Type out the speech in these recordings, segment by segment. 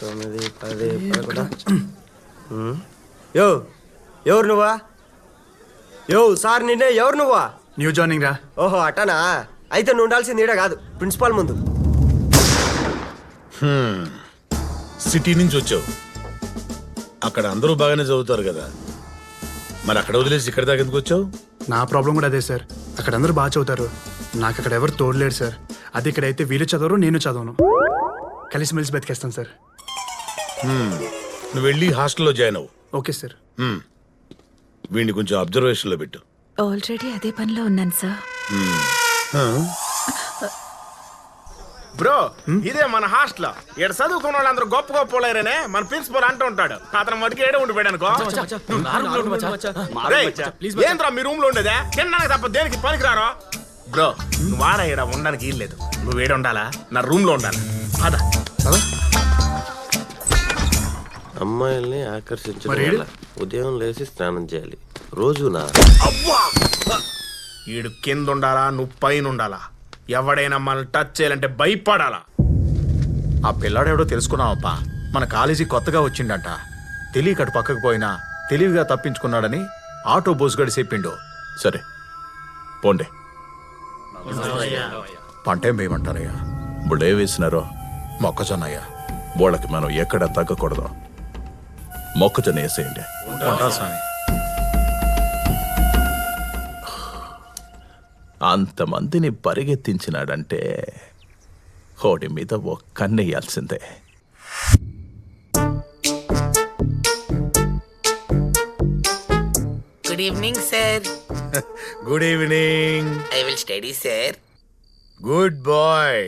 తొమ్మిది పది పదకొండు. యో ఎవరు నువ్వా? యో సార్ నిన్నే ఎవరు నువ్వా? న్యూ జాయినింగ్ రా. ఓహో అటనా అయితే నువ్వు ఉండాల్సింది ఈడ కాదు ప్రిన్సిపాల్ ముందు. సిటీ నుంచి వచ్చావు. అక్కడ అందరూ బాగానే చదువుతారు కదా. మరి అక్కడ వదిలేసి ఇక్కడ దాకా ఎందుకు వచ్చావు? నా ప్రాబ్లం కూడా అదే సార్. అక్కడ అందరూ బాగా చదువుతారు. నాకు అక్కడ ఎవరు తోడలేరు సార్. అది ఇక్కడైతే వీళ్ళు చదవరు నేను చదవను. కలిసిమెలిసి బతికేస్తాను సార్. నువ్వు వెళ్ళి హాస్టల్లో జాయిన్ అవ్వు. Okay sir. హ్మ్. వీడిని కొంచెం అబ్జర్వేషన్లో పెట్టు. ఆల్రెడీ అదే పనిలో ఉన్నాను సార్. బ్రో ఇదే మన హాస్టల్. ఇక్కడ చదువుకున్న వాళ్ళందరూ గొప్ప గొప్ప వాళ్ళేనే మన ప్రిన్సిపల్ అంటూ ఉంటాడు. అతను మటుకు ఏడే ఉండిపోయాడు అనుకో. ఏంట్రా మీ రూమ్లో ఉండేదే? తినడానికి తప్ప దేనికి పనికిరారో? బ్రో నువ్వు ఆడ ఈడ ఉండడానికి ఏం లేదు. నువ్వు ఏడ ఉండాలా? నా రూమ్లో ఉండాలి? అదా అమ్మాయిల్ని ఆకర్షించడం? వల్ల ఉదయం లేచి స్నానం చేయాలి. రోజునా అవ్వా! ఈడు కింద ఉండాలా నువ్వు పైన ఉండాలా ఎవడైనా మనల్ని టచ్ చేయాలంటే భయపడాలా? ఆ పిల్లాడెవడో తెలుసుకున్నావప్పా మన కాలేజీ కొత్తగా వచ్చిండంట. తెలియక అటు పక్కకు పోయినా తెలివిగా తప్పించుకున్నాడని ఆటో బోసుగడి చెప్పిండు. సరే పోండే. పంట ఏం వేయమంటారయ్యా? ఇప్పుడు ఏ వేసినారో? మొక్కజొన్నయ్యా. వాళ్ళకి మనం ఎక్కడ తగ్గకూడదు. మొక్కజొన్న వేసేయండి. స్వామి. అంతమందిని పరిగెత్తించినాడంటే హోడి మీద ఒక్కన్నేయాల్సిందే Good evening, sir. Good evening I will study, sir. Good boy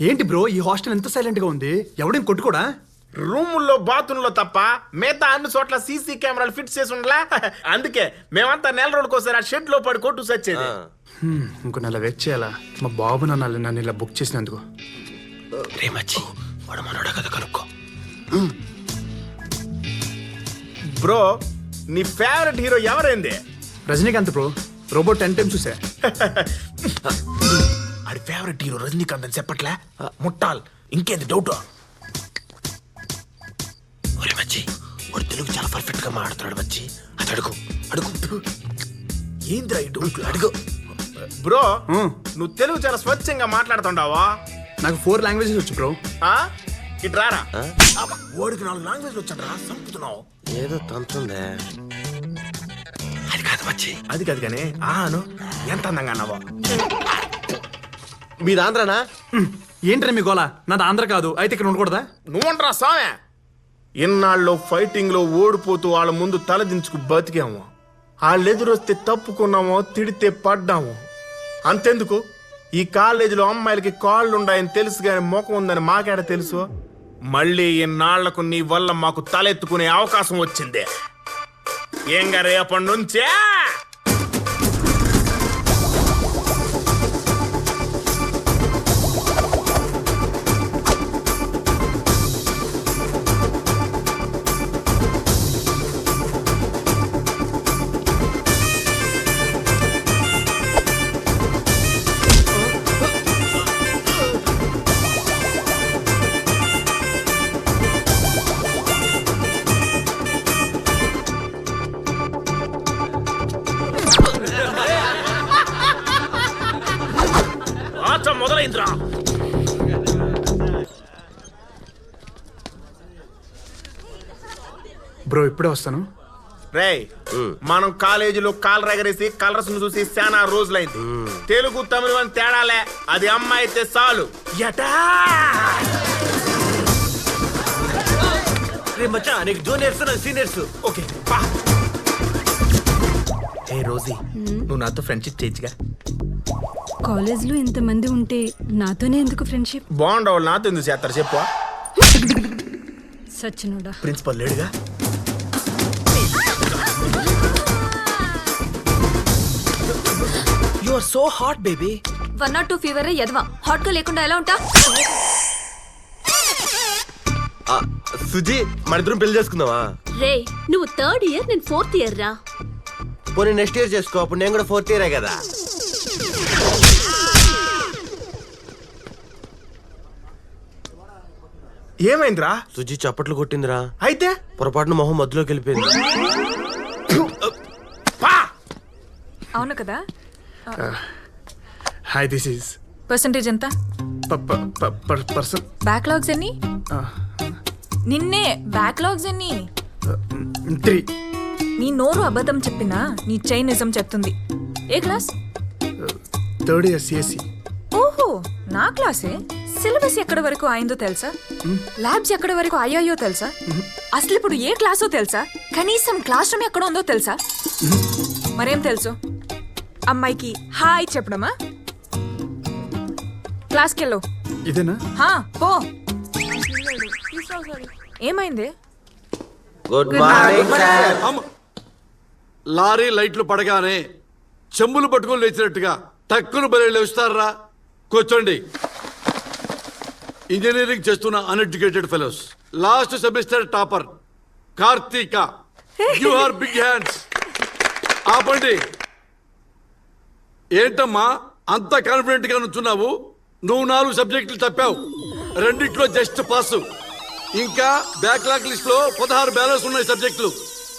ఏంటి బ్రో ఈ హాస్టల్ ఎంత సైలెంట్గా ఉంది? ఎవడేం కొట్టుకోడా? రూముల్లో బాత్రూంలో తప్ప మిగతా అన్ని చోట్ల సీసీ కెమెరాలు ఫిట్ చేసి ఉండలా? అందుకే మేమంతా నెల రోజులకోసారి ఆ షెడ్లో పడి కొట్టు సచ్చేది. హ్మ్, ఇంకో నెల వెయిట్ చేయాలా? మా బాబు నన్ను నన్ను ఇలా బుక్ చేసినందుకు. వాడు మనోడ కదా కనుక్కో. బ్రో నీ favourite hero ఎవరైంది? Rajinikanth bro robot ten times చూసా. ఆడి ఫేవరెట్ హీరో రజనీకాంత్ అని చెప్పట్లే? ముట్టాల్. ఇంకేంది డౌట్ ఒరే మచ్చి వాడు తెలుగు చాలా పర్ఫెక్ట్గా మాట్లాడుతున్నాడు మచ్చి అది అడుగు అడుగు. ఏంద్రా ఈ డౌట్ అడుగు. బ్రో నువ్వు తెలుగు చాలా స్వచ్ఛంగా మాట్లాడుతుండావా నాకు ఫోర్ లాంగ్వేజెస్ వచ్చు బ్రో. ఆ? ఇటు రారా. ఓడికి నాలుగు లాంగ్వేజ్లు వచ్చాడరా సంపుతున్నావు ఏదో తంతుందే. అది కాదు మచ్చి అది కాదు కానీ ఆను ఎంత అందంగా అన్నావో మీరు ఆంధ్రానా ఏంటనే మీ గోలా? నాది ఆంధ్ర కాదు అయితే ఇక్కడ ఉండకూడదా? నువ్వంటరా స్వామి ఇన్నాళ్ళు ఫైటింగ్లో ఓడిపోతూ వాళ్ళ ముందు తలదించుకు బతికాము. వాళ్ళు ఎదురొస్తే తప్పుకున్నామో తిడితే పడ్డాము. అంతెందుకు? ఈ కాలేజీలో అమ్మాయిలకి కాళ్ళు ఉన్నాయని తెలుసు కానీ ముఖం ఉందని మాకేడ తెలుసు? మళ్ళీ ఇన్నాళ్ళకు నీ వల్ల మాకు తలెత్తుకునే అవకాశం వచ్చింది. ఏంగా రేపటి నుంచే ఇప్పుడే వస్తాను. రేయ్ మనం కాలేజీలో కాల్ రగరేసి కలర్స్ను చూసి చాలా రోజులైంది. తెలుగు తమిళ అని తేడాలే. అది అమ్మాయి అయితే చాలు. ఎటా? రే మచ్చా నీకు జూనియర్స్ సీనియర్స్. ఓకే పా. ఏ రోజీ నువ్వు నాతో ఫ్రెండ్షిప్ చేయొచ్చుగా ఇంతమంది ఉంటే నాతోనే ఎందుకు ఫ్రెండ్షిప్? బాగుండవు నాతో ఎందుకు చేస్తారు చెప్పు. సచ్చినోడా. ప్రిన్సిపల్ లేడుగా? Are so hot, baby. One not two fever ఎదవా హాట్గా లేకుండా ఎలా ఉంటా? సుజి మన ఇద్దరం పెళ్ళి చేసుకుందామా? రే నువ్వు థర్డ్ ఇయర్ నేను ఫోర్త్ ఇయర్ రా. పోనీ నెక్స్ట్ ఇయర్ చేసుకో అప్పుడు నేను కూడా ఫోర్త్ ఇయరే కదా. ఏమైందిరా? సుజి చప్పట్లు కొట్టిందిరా. అయితే? పొరపాటున మొహం మధ్యలోకి వెళ్ళిపోయింది. అవును కదా? హాయ్ దిస్ ఈస్ పర్సంటేజ్ ఎంత? పర్సన్ బ్యాక్లాగ్స్ ఎన్ని? నిన్నే బ్యాక్లాగ్స్ ఎన్ని? త్రీ నీ నోరు అబద్ధం చెప్పినా నీ చైన్ నిజం చెప్తుంది. ఏ క్లాస్ థర్డ్ ఇయర్ సిఎస్సి ఓహో నా క్లాసే సిలబస్ ఎక్కడి వరకు అయిందో తెలుసా? ల్యాబ్స్ ఎక్కడి వరకు అయ్యాయో తెలుసా? అసలు ఇప్పుడు ఏ క్లాసో తెలుసా? కనీసం క్లాస్ రూమ్ ఎక్కడ ఉందో తెలుసా? మరేం తెలుసు? అమ్మాయికి హాయ్ చెప్పడమా? క్లాస్కి వెళ్ళు ఇదేనా? హా పో. ఏమైంది? Good morning sir. లారీ లైట్లు పడగానే చెంబులు పట్టుకొని లేచినట్టుగా టక్కును బలి లేస్తారా? కూర్చోండి. ఇంజనీరింగ్ చేస్తున్న uneducated fellows last semester topper Karthika. You are big hands ఆపండి. ఏంటమ్మా అంత కాన్ఫిడెంట్గా నుంచున్నావు? నువ్వు నాలుగు సబ్జెక్టులు తప్పావు. రెండిట్లో జస్ట్ పాస్ ఇంకా బ్యాక్లాగ్ లిస్ట్లో పదహారు బ్యాలెన్స్ ఉన్నాయి సబ్జెక్టులు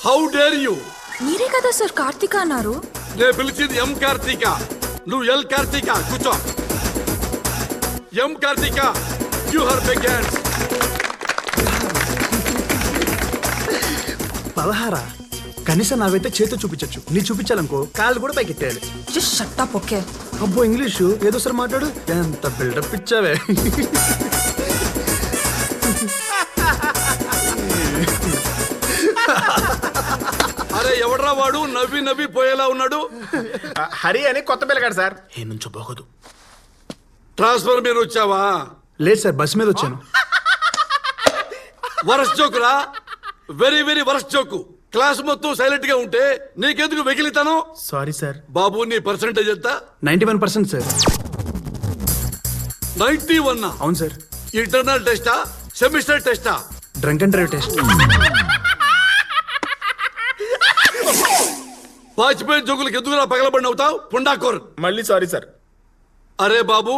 హౌ డేర్ యూ మీరే కదా సార్ కార్తీక అన్నారు. నేను పిలిచింది ఎం కార్తీక. నువ్వు ఎల్ కార్తీక కూర్చో. M Karthika you her big hands పదహారా? కనీసం నావైతే చేతి చూపించచ్చు. నీ చూపించాలనుకో కాళ్ళు కూడా పైకి ఎత్తేయాలి. జస్ట్ షట్ అప్ ఓకే అబ్బో ఇంగ్లీషు ఏదో సార్ మాట్లాడు. ఎంత బిల్డప్ ఇచ్చావే. అరే ఎవడ్రా వాడు? నవ్వి నవ్వి పోయేలా ఉన్నాడు. హరి అని కొత్త పిల్లగాడు సార్. ఏ నుంచో బాగోదు ట్రాన్స్ఫర్ మీద వచ్చావా? లేదు సార్ బస్ మీద వచ్చాను. Worst జోకురా? Very very worst joke. Class మొత్తం సైలెంట్గా ఉంటే నీకెందుకు వెకిలితాను? సారీ సార్ బాబు నీ పర్సంటేజ్ ఎంత? Ninety one percent sir ninety one అవును సార్ ఇంటర్నల్ టెస్టా semester టెస్టా drunk and drive test Vajpayee జోకులకు ఎందుకురా పగలబడి అవుతావు పుండాకోర్. మళ్ళీ సారీ సార్ అరే బాబు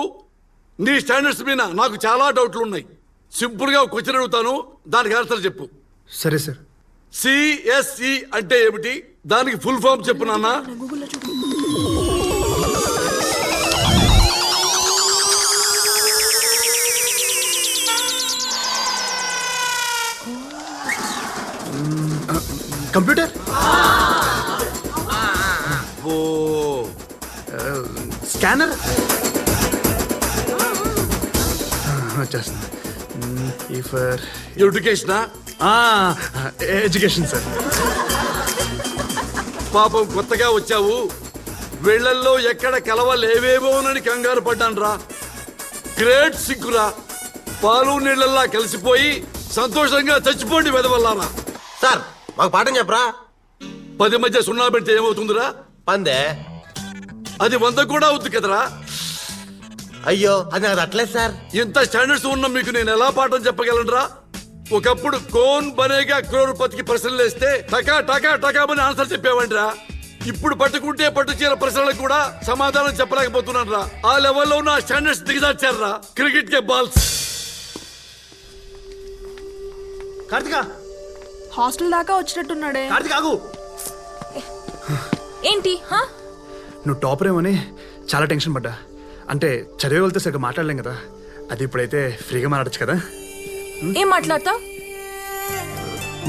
నీ స్టాండర్డ్స్ మీద నాకు చాలా డౌట్లు ఉన్నాయి సింపుల్గా క్వశ్చన్ అడుగుతాను దానికి ఆన్సర్ చెప్పు. సరే సార్ సిఎస్ఈ అంటే ఏమిటి? దానికి ఫుల్ ఫామ్ చెప్పు నాన్న. కంప్యూటర్? ఓ. స్కానర్? వచ్చేస్తుంది ఈ ఫర్ ఎడ్యుకేషనా ఎడ్యుకేషన్ సార్? పాపం కొత్తగా వచ్చావు. వీళ్ళల్లో ఎక్కడ కలవలేవేమోనని కంగారు పడ్డాను రా గ్రేట్ సిగ్గురా. పాలు నీళ్ళల్లా కలిసిపోయి సంతోషంగా చచ్చిపోండి వెదవల్లారా. సార్ మాకు పాఠం చెప్పరా? పది మధ్య సున్నా పెడితే ఏమవుతుందిరా? పందే. అది వంద కూడా అవుద్ది కదరా. అయ్యో అది నాకు అట్లేదు సార్. ఇంత స్టాండర్డ్స్ ఉన్న మీకు నేను ఎలా పాఠం చెప్పగలనురా? ఒకప్పుడు కోన్ బనేగా క్రోర్పతికి ప్రశ్నలు వేస్తే టకా టకా టకామని ఆన్సర్ చెప్పేవంట్రా ఇప్పుడు పట్టుకుంటే పట్టు చీర ప్రశ్నలకు కూడా సమాధానం చెప్పలేకపోతున్నాను రా ఆ లెవెల్లో ఉన్న స్టాండర్డ్స్ దిగజార్చారా క్రికెట్ కే బాల్స్. కార్తిక! హాస్టల్ దాకా వచ్చినట్టున్నాడే. కార్తిక్ ఆగు! ఏంటి? హా? నువ్వు టాపర్ ఏమని? చాలా టెన్షన్ పడ్డా. అంటే చదివే వెళ్తే సరిగ్గా మాట్లాడలేం కదా. అది ఇప్పుడైతే ఫ్రీగా మాట్లాడచ్చు కదా. ఏం మాట్లాడతావు?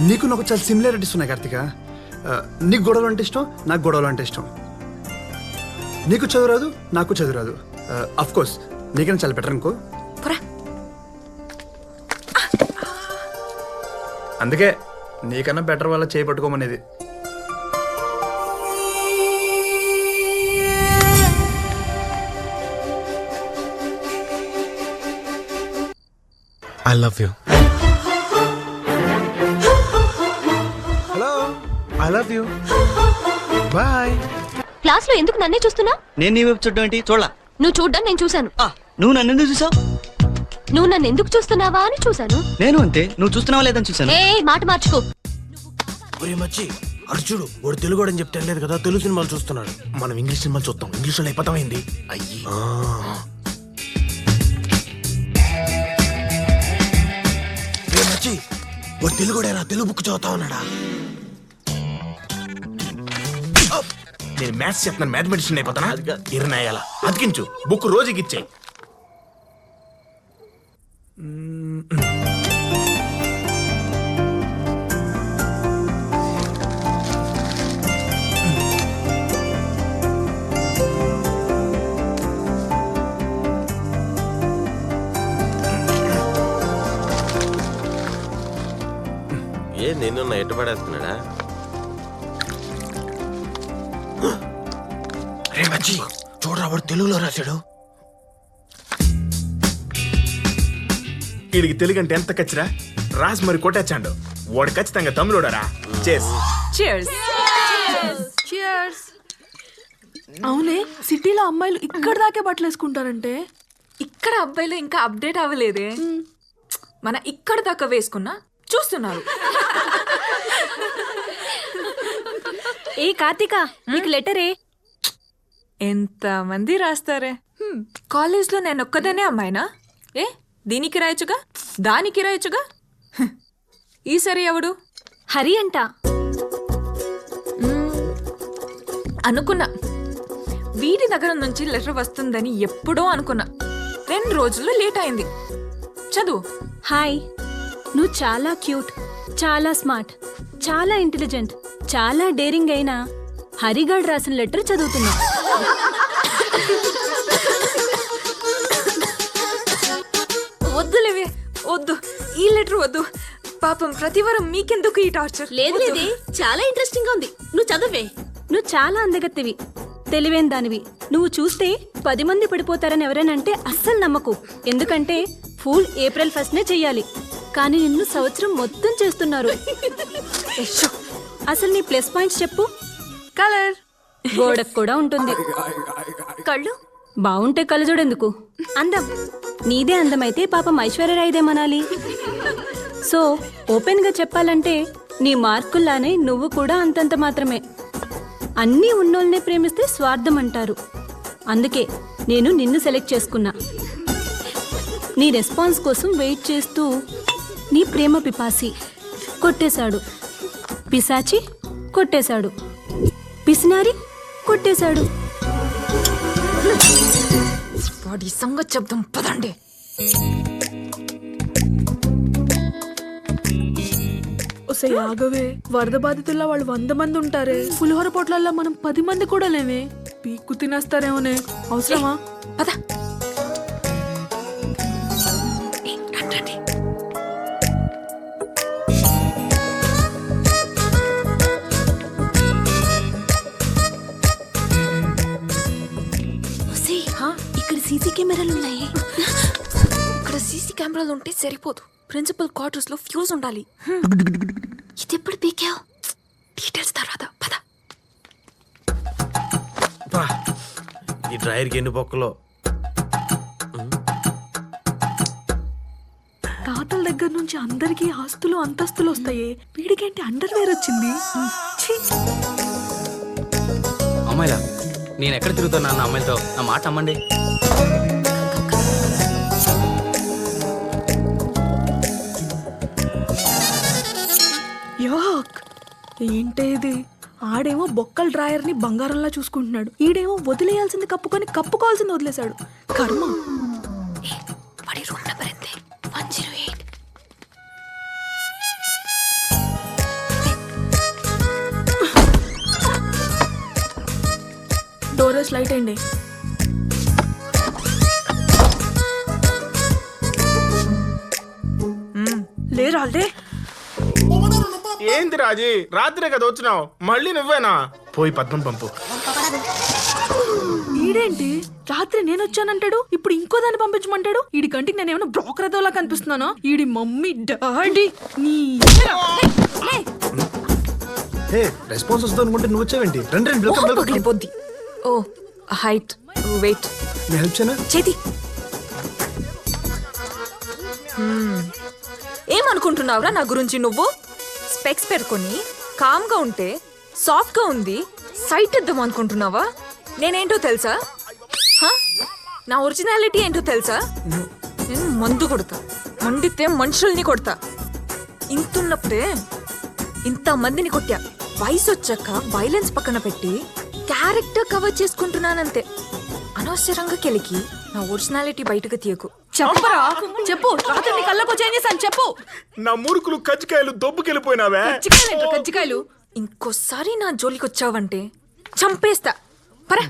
నీకు నాకు చాలా సిమిలారిటీస్ ఉన్నాయి కార్తిక. నీకు గొడవలు అంటే ఇష్టం నాకు గొడవలు అంటే ఇష్టం. నీకు చదువు రాదు నాకు చదువు రాదు. అఫ్ కోర్స్ నీకైనా చాలా బెటర్ అనుకో. అందుకే నీకన్నా బెటర్ వల్ల చేయి పట్టుకోమనేది. I love you I love you boy క్లాస్లో ఎందుకు నన్నే చూస్తున్నా? నేను నీ వైపు చూడడం ఏంటి? చూడలా? నువ్వు చూడ్డం నేను చూశాను. నువ్వు నన్ను ఎందుకు చూసావు? నువ్వు నన్ను ఎందుకు చూస్తున్నావా అని చూశాను. నేను అంతే. నువ్వు చూస్తున్నావా లేదని చూసాను ఏ మాట మార్చుకో. ఒరే మచ్చి అర్జుడు వాడు తెలుగు అని చెప్తే లేదు కదా తెలుగు సినిమాలు చూస్తున్నాడు. మనం ఇంగ్లీష్ సినిమాలు చూస్తాం. ఇంగ్లీష్లో అయిపోతామైంది. అయ్యి. మచ్చి వాడు తెలుగుడేనా తెలుగు బుక్ చదువుతా ఉన్నాడా? నేను మ్యాథ్స్ చెప్తున్నాను మ్యాథమెటిషియన్ అయిపోతానా ఇరనాయాల అతికించు. బుక్ రోజుకి ఇచ్చాయి. ఏ నేను ఎట్టు పడేస్తున్నాడా? రే మచ్చి చూడరా వాడు తెలుగులో రాశాడు. వీడికి తెలుగు అంటే ఎంత కచ్చిరా? రాసి మరి కొట్టేచ్చాడు. వాడు ఖచ్చితంగా తమిళోడరా చేస్ చియర్స్ అవునే సిటీలో అమ్మాయిలు ఇక్కడ దాకే బట్టలు వేసుకుంటారంటే? ఇక్కడ అబ్బాయిలు ఇంకా అప్డేట్ అవ్వలేదే. మన ఇక్కడ దాకా వేసుకున్నా చూస్తున్నారు. ఏ కార్తీక నీకు లెటరే? ఎంత మంది రాస్తారే? కాలేజ్లో నేను ఒక్కదానే అమ్మాయినా? ఏ దీనికి రాయొచ్చుగా దానికి రాయొచ్చుగా ఈసారి ఎవడు? హరి అంట. అనుకున్నా. వీడి దగ్గర నుంచి లెటర్ వస్తుందని ఎప్పుడో అనుకున్నా. రెండు రోజుల్లో లేట్ అయింది. చదువు. హాయ్. నువ్వు చాలా క్యూట్ చాలా స్మార్ట్ చాలా ఇంటెలిజెంట్ చాలా డేరింగ్ అయినా హరిగాడ్ రాసిన లెటర్ చదువుతున్నా వద్దులేవే వద్దు. ఈ లెటర్ వద్దు. పాపం ప్రతివారం మీకెందుకు ఈ టార్చర్? లేదు లేదే చాలా ఇంట్రెస్టింగ్గా ఉంది. నువ్వు చదవే. నువ్వు చాలా అందగత్తివి. తెలివైన దానివి. నువ్వు చూస్తే పది మంది పడిపోతారని ఎవరైనా అంటే అస్సలు నమ్మకు. ఎందుకంటే ఫూల్ ఏప్రిల్ ఫస్ట్ నే చెయ్యాలి. కానీ నిన్ను సంవత్సరం మొత్తం చేస్తున్నారు. అసలు నీ ప్లస్ పాయింట్స్ చెప్పు. కలర్ గోడకు కూడా ఉంటుంది. కళ్ళు? బాగుంటే కలజోడెందుకు అందం. నీదే అందమైతే పాపం ఐశ్వర్యరాయిదేమనాలి సో ఓపెన్గా చెప్పాలంటే నీ మార్కుల్లానే నువ్వు కూడా అంతంత మాత్రమే. అన్నీ ఉన్నోళ్ళనే ప్రేమిస్తే స్వార్థం అంటారు. అందుకే నేను నిన్ను సెలెక్ట్ చేసుకున్నా. నీ రెస్పాన్స్ కోసం వెయిట్ చేస్తూ నీ ప్రేమ పిపాసి కొట్టేశాడు. పిశాచి కొట్టేశాడు. పిసినారి కొట్టేశాడు. వాడి సంగతి చెప్దాం పదండి. ఆగవే వరద బాధితుల్లో వాళ్ళు వంద మంది ఉంటారే. పులిహోర పొట్లల్లో మనం పది మంది కూడా లేవే పీక్కు తినేస్తారేమోనే. అవసరమా? పద. ఇక్కడ కెమెరాలు ఉంటే సరిపోదు. ప్రిన్సిపల్ క్వార్టర్స్లో ఫ్యూజ్ ఉండాలి. ఇది ఎప్పుడు పీకావు? డీటెయిల్స్ తర్వాత. పద. బా, ఈ డ్రైవర్కి ఎన్ని బొక్కలో? తాతల దగ్గర నుంచి అందరికీ ఆస్తులు అంతస్తులు వస్తాయి. వీడికేంటి అండర్ వేర్ వచ్చింది! అమ్మాయిలా నేను ఎక్కడ తిరుగుతాను అన్న అమ్మాయిలతో? నా మాట అమ్మండి ఏంటే ఇది ఆడేమో బొక్కల డ్రాయర్ని బంగారంలా చూసుకుంటున్నాడు. ఈడేమో వదిలేయాల్సింది కప్పుకొని కప్పుకోవాల్సింది వదిలేశాడు. కర్మ. వాడి రూమ్ నెంబర్ ఎంత వన్ జీరో ఎయిట్. డోరస్ లైట్ అయింది. ఏంది రాజీ? రాత్రే కదా వచ్చినావు. మళ్ళీ నువ్వేనా? పోయి పద్మం పంపు. ఈడేంటి? రాత్రి నేను వచ్చానంటాడు ఇప్పుడు ఇంకో దాన్ని పంపించమంటాడు? ఈడి కంటికి నేను ఏమైనా బ్రోకర్ అదోలా కనిపిస్తున్నానా? ఈడి మమ్మీ డాడీ నీ హే రెస్పాన్స్ వస్తుంది అనుకుంటే నువ్వు వచ్చావేంటి? రండి రండి వెల్కమ్ వెల్కమ్. పగిలిపోద్ది ఓ హైట్ వెయిట్. నేను హెల్ప్ చేయనా? చేతి. ఏమనుకుంటున్నావురా నా గురించి నువ్వు? స్పెక్స్ పెట్టుకొని కామ్గా ఉంటే సాఫ్ట్గా ఉంది సైట్ ఇద్దాం అనుకుంటున్నావా? నేనేంటో తెలుసా? నా ఒరిజినాలిటీ ఏంటో తెలుసా? నేను మందు కొడతా. మండితే మనుషుల్ని కొడతా. ఇంతున్నప్పుడే ఇంత మందిని కొట్టా. వయసు వచ్చాక వైలెన్స్ పక్కన పెట్టి క్యారెక్టర్ కవర్ చేసుకుంటున్నానంతే. అనవసరంగా కెలికి నా ఒరిజినాలిటీ బయటకు తీయకు. చెప్పరా? చెప్పు. రాత్రి నీ కళ్ళకు చేంజ్ చేశాను? చెప్పు. నా మురుకులు కజ్జికాయలు దొబ్బుకెళ్ళిపోయినావే? కజ్జికాయలు కజ్జికాయలు? ఇంకోసారి నా జోలికి వచ్చావంటే చంపేస్తా. పరా